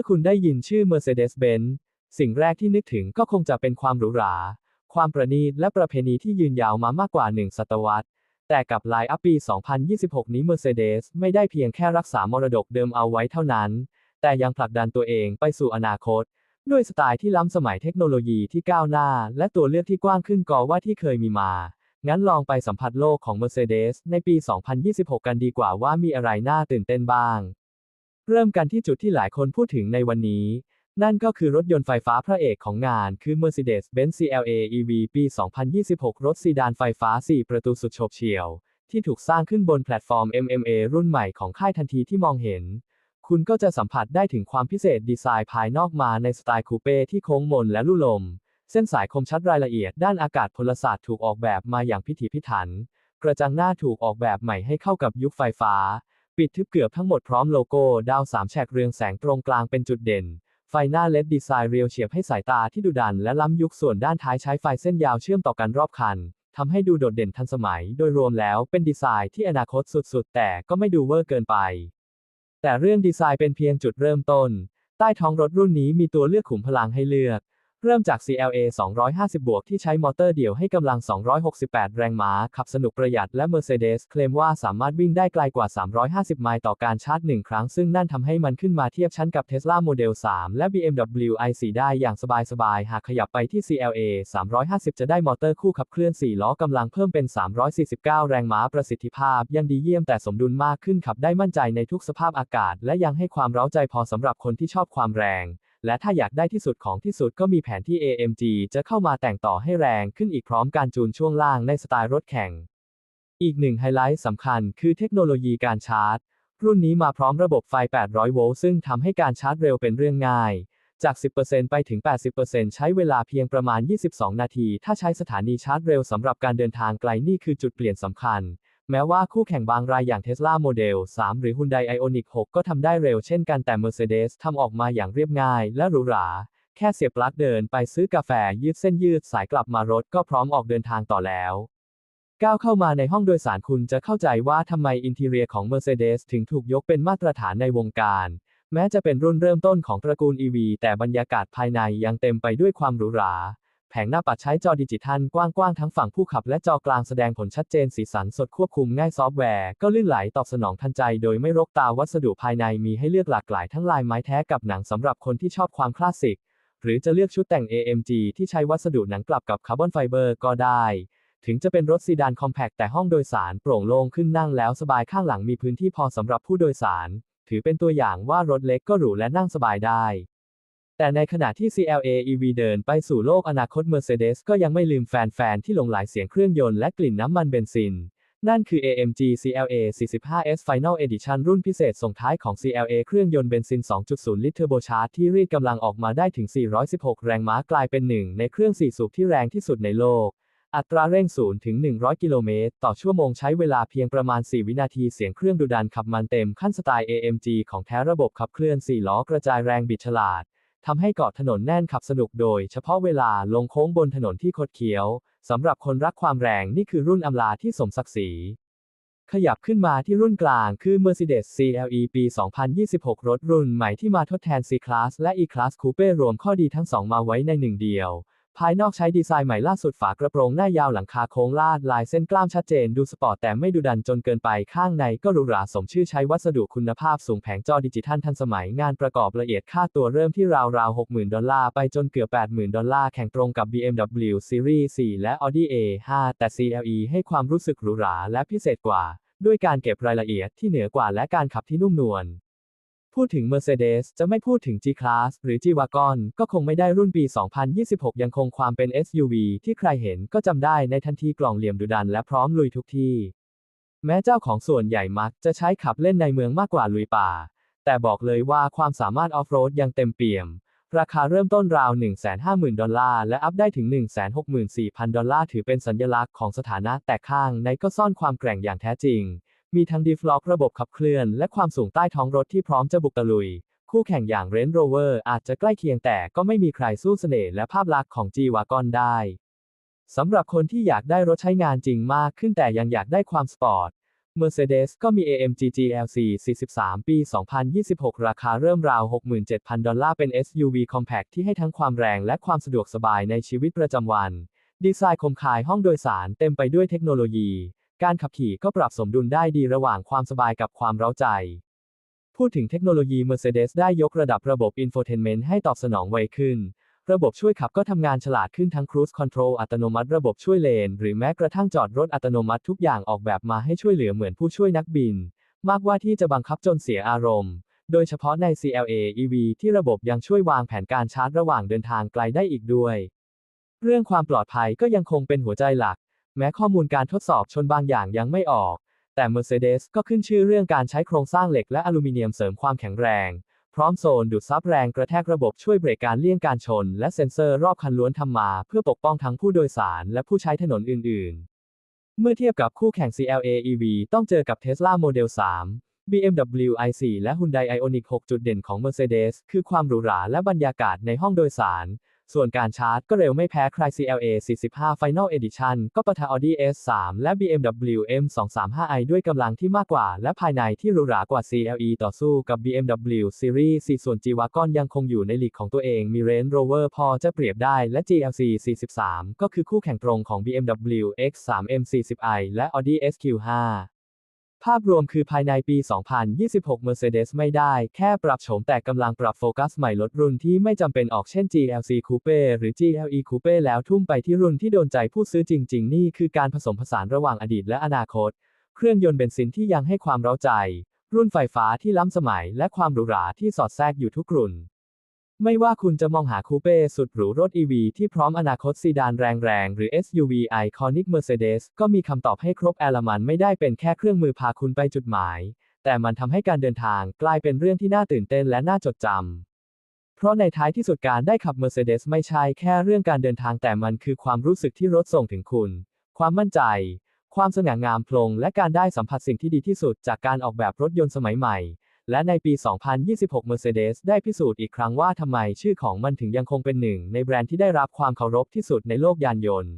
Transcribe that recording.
มื่อคุณได้ยินชื่อ Mercedes-Benz สิ่งแรกที่นึกถึงก็คงจะเป็นความหรูหรา ความประณีตและประเพณีที่ยืนยาวมามากกว่าหนึ่งศตวรรษ แต่กับไลน์อัพปี 2026 นี้ Mercedes ไม่ได้เพียงแค่รักษามรดกเดิมเอาไว้เท่านั้น แต่ยังผลักดันตัวเองไปสู่อนาคต ด้วยสไตล์ที่ล้ำสมัยเทคโนโลยีที่ก้าวหน้า และตัวเลือกที่กว้างขึ้นกว่าที่เคยมีมา งั้นลองไปสัมผัสโลกของ Mercedes ในปี 2026 กันดีกว่าว่ามีอะไรน่าตื่นเต้นบ้าง เริ่มกันที่จุดที่หลายคนพูดถึงในวันนี้ นั่นก็คือรถยนต์ไฟฟ้าพระเอกของงานคือ Mercedes-Benz CLA EV ปี 2026 รถซีดานไฟฟ้า 4 ประตูสุดโฉบเฉี่ยว ที่ถูกสร้างขึ้นบนแพลตฟอร์ม MMA รุ่นใหม่ของค่ายทันทีที่มองเห็น คุณก็จะสัมผัสได้ถึงความพิเศษดีไซน์ภายนอกมาในสไตล์คูเป้ที่โค้งมนและลู่ลม เส้นสายคมชัดรายละเอียดด้านอากาศพลศาสตร์ถูกออกแบบมาอย่างพิถีพิถัน กระจังหน้าถูกออกแบบใหม่ให้เข้ากับยุคไฟฟ้า ปิดทึบเกือบทั้งหมดพร้อมโลโก้ ดาวสามแฉกเรืองแสงตรงกลางเป็นจุดเด่น ไฟหน้าเลดดีไซน์เรียวเฉียบให้สายตาที่ดุดันและล้ำยุคส่วนด้านท้ายใช้ไฟเส้นยาวเชื่อมต่อกันรอบคันทำให้ดูโดดเด่นทันสมัย โดยรวมแล้วเป็นดีไซน์ที่อนาคตสุดๆ แต่ก็ไม่ดูเวอร์เกินไป แต่เรื่องดีไซน์เป็นเพียงจุดเริ่มต้น ใต้ท้องรถรุ่นนี้มีตัวเลือกขุมพลังให้เลือก เริ่มจาก CLA 250 บวกที่ใช้มอเตอร์เดี่ยวให้กำลัง 268 แรงม้า ขับสนุกประหยัดและ Mercedes เคลมว่าสามารถวิ่งได้ไกลกว่า 350 ไมล์ต่อการชาร์จหนึ่งครั้ง ซึ่งนั่นทำให้มันขึ้นมาเทียบชั้นกับ Tesla Model 3 และ BMW i4 ได้อย่างสบายๆ หากขยับไปที่ CLA 350 จะได้มอเตอร์คู่ขับเคลื่อน 4 ล้อกำลังเพิ่มเป็น 349 แรงม้าประสิทธิภาพ ยังดีเยี่ยมแต่สมดุลมากขึ้นขับได้มั่นใจในทุกสภาพอากาศ และยังให้ความเร้าใจพอสำหรับคนที่ชอบความแรง และถ้าอยากได้ที่สุดของที่สุดก็มีแผนที่ AMG จะเข้ามาแต่งต่อให้แรงขึ้นอีกพร้อมการจูนช่วงล่างในสไตล์รถแข่ง อีกหนึ่งไฮไลท์สำคัญคือเทคโนโลยีการชาร์จ รุ่นนี้มาพร้อมระบบไฟ 800 โวลต์ซึ่งทำให้การชาร์จเร็วเป็นเรื่องง่าย จาก 10%ไปถึง 80%ใช้เวลาเพียงประมาณ 22 นาที ถ้าใช้สถานีชาร์จเร็วสำหรับการเดินทางไกลนี่คือจุดเปลี่ยนสำคัญ แม้ว่าคู่แข่งบางรายอย่าง Tesla Model 3 หรือ Hyundai Ioniq 6 ก็ทำได้เร็วเช่นกันแต่ Mercedes ทำออกมาอย่างเรียบง่ายและหรูหรา แค่เสียบปลั๊กเดินไปซื้อกาแฟยืดเส้นยืดสายกลับมารถก็พร้อมออกเดินทางต่อแล้ว ก้าวเข้ามาในห้องโดยสารคุณจะเข้าใจว่าทำไมอินทีเรียของ Mercedes ถึงถูกยกเป็นมาตรฐานในวงการ แม้จะเป็นรุ่นเริ่มต้นของตระกูล EV แต่บรรยากาศภายในยังเต็มไปด้วยความหรูหรา แผงหน้าปัดใช้จอดิจิทัลกว้างๆทั้งฝั่งผู้ขับและจอกลางแสดงผลชัดเจนสีสันสดควบคุมง่ายซอฟต์แวร์ก็ลื่นไหลตอบสนองทันใจโดยไม่รกตาวัสดุภายในมีให้เลือกหลากหลายทั้งลายไม้แท้กับหนังสำหรับคนที่ชอบความคลาสสิก หรือจะเลือกชุดแต่ง AMG ที่ใช้วัสดุหนังกลับกับคาร์บอนไฟเบอร์ก็ได้ ถึงจะเป็นรถซีดานคอมแพคแต่ห้องโดยสารโปร่งโล่งขึ้นนั่งแล้วสบายข้างหลังมีพื้นที่พอสำหรับผู้โดยสาร ถือเป็นตัวอย่างว่ารถเล็กก็หรูและนั่งสบายได้ แต่ในขณะที่ CLA EV เดินไปสู่โลกอนาคต Mercedes ก็ยังไม่ลืมแฟน ๆ ที่หลงไหลเสียงเครื่องยนต์และกลิ่นน้ำมันเบนซิน นั่นคือ AMG CLA 45S Final Edition รุ่นพิเศษส่งท้ายของ CLA เครื่องยนต์เบนซิน 2.0 ลิตรเทอร์โบชาร์จที่รีดกำลังออกมาได้ถึง 416 แรงม้ากลายเป็นหนึ่งในเครื่อง4สูบที่แรงที่สุดในโลก อัตราเร่ง 0 ถึง 100 กิโลเมตร ต่อชั่วโมงใช้เวลาเพียงประมาณ 4 วินาทีเสียงเครื่องดุดันขับมันเต็มขั้นสไตล์ AMG ของแท้ระบบขับเคลื่อน 4 ล้อกระจายแรงบิดฉลาด ทำให้เกาะถนนแน่นขับสนุกโดยเฉพาะเวลาลงโค้งบนถนนที่คดเคี้ยวสำหรับคนรักความแรงนี่คือรุ่นอำลาที่สมศักดิ์ศรี ขยับขึ้นมาที่รุ่นกลางคือ Mercedes CLE ปี 2026 รถรุ่นใหม่ที่มาทดแทน C-Class และ E-Class Coupe รวมข้อดีทั้งสองมาไว้ในหนึ่งเดียว ภายนอกใช้ดีไซน์ใหม่ล่าสุดฝากระโปรงหน้ายาวหลังคาโค้งลาดลายเส้นกล้ามชัดเจนดูสปอร์ตแต่ไม่ดูดันจนเกินไปข้างในก็หรูหราสมชื่อใช้วัสดุคุณภาพสูงแผงจอดิจิทัลทันสมัยงานประกอบละเอียดค่าตัวเริ่มที่ราวๆ60,000ดอลลาร์ไปจนเกือบ 80,000 ดอลลาร์แข่งตรงกับ BMW Series 4 และ Audi A5 แต่ CLE ให้ความรู้สึกหรูหราและพิเศษกว่า ด้วยการเก็บรายละเอียดที่เหนือกว่าและการขับที่นุ่มนวล พูดถึง Mercedes จะไม่พูดถึง G-Class หรือ G-Wagon ก็คงไม่ได้รุ่นปี 2026 ยังคงความเป็น SUV ที่ใครเห็นก็จำได้ในทันทีกล่องเหลี่ยมดุดันและพร้อมลุยทุกที่ แม้เจ้าของส่วนใหญ่มักจะใช้ขับเล่นในเมืองมากกว่าลุยป่า แต่บอกเลยว่าความสามารถออฟโรดยังเต็มเปี่ยม ราคาเริ่มต้นราว 150,000 ดอลลาร์ และอัพได้ถึง 164,000 ดอลลาร์ ถือเป็นสัญลักษณ์ของสถานะแต่ข้างในก็ซ่อนความแกร่งอย่างแท้จริง มีทั้งดิฟล็อกระบบขับเคลื่อน และความสูงใต้ท้องรถที่พร้อมจะบุกตะลุย คู่แข่งอย่าง Range Rover อาจจะใกล้เคียงแต่ก็ไม่มีใครสู้เสน่ห์และภาพลักษณ์ของ G-Wagon ได้สำหรับคนที่อยากได้รถใช้งานจริงมากขึ้นแต่ยังอยากได้ความสปอร์ต Mercedes ก็มี AMG GLC 43 ปี 2026 ราคาเริ่มราว 67,000 ดอลลาร์ เป็น SUV compact ที่ให้ทั้งความแรงและความสะดวกสบายในชีวิตประจำวัน ดีไซน์คมคายห้องโดยสารเต็มไปด้วยเทคโนโลยี การขับขี่ก็ปรับสมดุลได้ดีระหว่างความสบายกับความเร้าใจ พูดถึงเทคโนโลยี Mercedes ได้ยกระดับระบบ Infotainment ให้ตอบสนองไวขึ้น ระบบช่วยขับก็ทำงานฉลาดขึ้นทั้ง Cruise Control อัตโนมัติระบบช่วยเลน หรือแม้กระทั่งจอดรถอัตโนมัติทุกอย่างออกแบบมาให้ช่วยเหลือเหมือนผู้ช่วยนักบิน มากว่าที่จะบังคับจนเสียอารมณ์ โดยเฉพาะใน CLA EV ที่ระบบยังช่วยวางแผนการชาร์จระหว่างเดินทางไกลได้อีกด้วย เรื่องความปลอดภัยก็ยังคงเป็นหัวใจหลัก แม้ข้อมูลการทดสอบชนบางอย่างยังไม่ออก แต่ Mercedes ก็ขึ้นชื่อเรื่องการใช้โครงสร้างเหล็กและอลูมิเนียมเสริมความแข็งแรง พร้อมโซนดูดซับแรงกระแทกระบบช่วยเบรกการเลี่ยงการชน และเซ็นเซอร์รอบคันล้วนทำมา เพื่อปกป้องทั้งผู้โดยสารและผู้ใช้ถนนอื่น ๆ เมื่อเทียบกับคู่แข่ง CLA EV ต้องเจอกับ Tesla Model 3 BMW i4 และ Hyundai Ioniq 6 จุดเด่นของ Mercedes คือความหรูหราและบรรยากาศในห้องโดยสาร ส่วนการชาร์จก็เร็วไม่แพ้ ใคร CLA 45 Final Edition ก็ปะทะ Audi S3 และ BMW M235i ด้วยกำลังที่มากกว่า และภายในที่หรูหรากว่า CLE ต่อสู้กับ BMW Series 4 ส่วน G-Wagon ยังคงอยู่ในลีกของตัวเอง มี Range Rover พอจะเปรียบได้ และ GLC 43 ก็คือคู่แข่งตรงของ BMW X3 M40i และ Audi SQ5 ภาพรวมคือภายในปี 2026 Mercedes ไม่ได้แค่ปรับโฉมแต่กำลังปรับโฟกัสใหม่ลดรุ่นที่ไม่จำเป็นออกเช่น GLC Coupe หรือ GLE Coupe แล้วทุ่มไปที่รุ่นที่โดนใจผู้ซื้อจริง ๆ นี่คือการผสมผสานระหว่างอดีตและอนาคต เครื่องยนต์เบนซินที่ยังให้ความเร้าใจ รุ่นไฟฟ้าที่ล้ำสมัยและความหรูหราที่สอดแทรกอยู่ทุกรุ่น ไม่ว่าคุณจะมองหาคูเป้สุดหรูรถ EV ที่พร้อมอนาคตซีดานแรงๆ หรือ SUV Iconic Mercedes ก็มีคำตอบให้ครบแอลมันไม่ได้เป็นแค่เครื่องมือพาคุณไปจุดหมาย แต่มันทำให้การเดินทางกลายเป็นเรื่องที่น่าตื่นเต้นและน่าจดจำ เพราะในท้ายที่สุดการได้ขับ Mercedes ไม่ใช่แค่เรื่องการเดินทางแต่มันคือความรู้สึกที่รถส่งถึงคุณ ความมั่นใจ ความสง่างามพลง และการได้สัมผัสสิ่งที่ดีที่สุดจากการออกแบบรถยนต์สมัยใหม่ และในปี 2026 Mercedes ได้พิสูจน์อีกครั้งว่าทำไมชื่อของมันถึงยังคงเป็นหนึ่งในแบรนด์ที่ได้รับความเคารพที่สุดในโลกยานยนต์